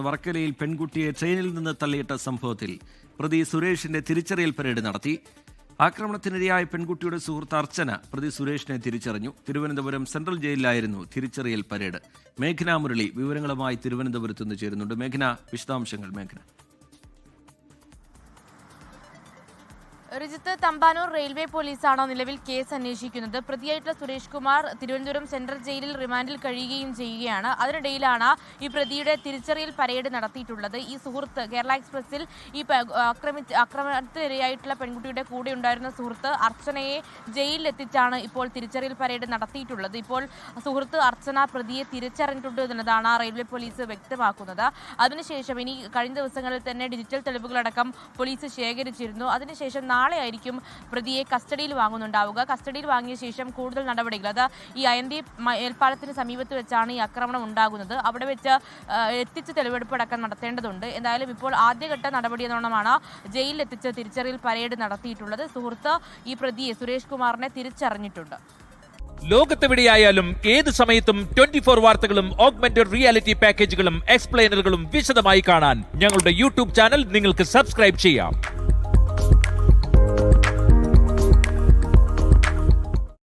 വർക്കലയിൽ പെൺകുട്ടിയെ ട്രെയിനിൽ നിന്ന് തള്ളിയിട്ട സംഭവത്തിൽ പ്രതി സുരേഷിന്റെ തിരിച്ചറിയൽ പരേഡ് നടത്തി. ആക്രമണത്തിനിരയായ പെൺകുട്ടിയുടെ സുഹൃത്ത് അർച്ചന പ്രതി സുരേഷിനെ തിരിച്ചറിഞ്ഞു. തിരുവനന്തപുരം സെൻട്രൽ ജയിലിലായിരുന്നു തിരിച്ചറിയൽ പരേഡ്. മേഘന മുരളി വിവരങ്ങളുമായി തിരുവനന്തപുരത്ത് നിന്ന് ചേരുന്നുണ്ട്. മേഘന വിശദാംശങ്ങൾ മേഘന. റിജിത്ത് തമ്പാനൂർ റെയിൽവേ പോലീസാണ് നിലവിൽ കേസ് അന്വേഷിക്കുന്നത്? പ്രതിയായിട്ടുള്ള സുരേഷ് കുമാർ തിരുവനന്തപുരം സെൻട്രൽ ജയിലിൽ റിമാൻഡിൽ കഴിയുകയും ചെയ്യുകയാണ്. അതിനിടയിലാണ് ഈ പ്രതിയുടെ തിരിച്ചറിയൽ പരേഡ് നടത്തിയിട്ടുള്ളത്. ഈ സുഹൃത്ത് കേരള എക്സ്പ്രസിൽ ഈ ആക്രമി ആക്രമണത്തിനിരയായിട്ടുള്ള പെൺകുട്ടിയുടെ കൂടെ ഉണ്ടായിരുന്ന സുഹൃത്ത് അർച്ചനയെ ജയിലിലെത്തിച്ചാണ് ഇപ്പോൾ തിരിച്ചറിയൽ പരേഡ് നടത്തിയിട്ടുള്ളത്. ഇപ്പോൾ സുഹൃത്ത് അർച്ചന പ്രതിയെ തിരിച്ചറിഞ്ഞിട്ടുണ്ട് എന്നതാണ് റെയിൽവേ പോലീസ് വ്യക്തമാക്കുന്നത്. അതിനുശേഷം ഇനി കഴിഞ്ഞ ദിവസങ്ങളിൽ തന്നെ ഡിജിറ്റൽ തെളിവുകളടക്കം പോലീസ് ശേഖരിച്ചിരുന്നു. അതിനുശേഷം നാളെ ആയിരിക്കും പ്രതിയെ കസ്റ്റഡിയിൽ വാങ്ങുന്നുണ്ടാവുക. കസ്റ്റഡിയിൽ വാങ്ങിയ ശേഷം കൂടുതൽ നടപടികൾ. അത് ഈ അയന്തി മേൽപ്പാലത്തിന് സമീപത്ത് വെച്ചാണ് ഈ ആക്രമണം ഉണ്ടാകുന്നത്. അവിടെ വെച്ച് എത്തിച്ച് തെളിവെടുപ്പ് അടക്കം നടത്തേണ്ടതുണ്ട്. എന്തായാലും ഇപ്പോൾ ആദ്യഘട്ട നടപടി എന്നോണമാണ് ജയിലിൽ എത്തിച്ച് തിരിച്ചറിയൽ പരേഡ് നടത്തിയിട്ടുള്ളത്. സുഹൃത്ത് ഈ പ്രതിയെ സുരേഷ് കുമാറിനെ തിരിച്ചറിഞ്ഞിട്ടുണ്ട്. ലോകത്തെവിടെയായാലും ഏത് സമയത്തും ട്വന്റി ഫോർ വാർത്തകളും ഓഗ്മെന്റഡ് റിയാലിറ്റി പാക്കേജുകളും എക്സ്പ്ലെയിനറുകളും വിശദമായി കാണാൻ ഞങ്ങളുടെ യൂട്യൂബ് ചാനൽ നിങ്ങൾക്ക് സബ്സ്ക്രൈബ് ചെയ്യാം.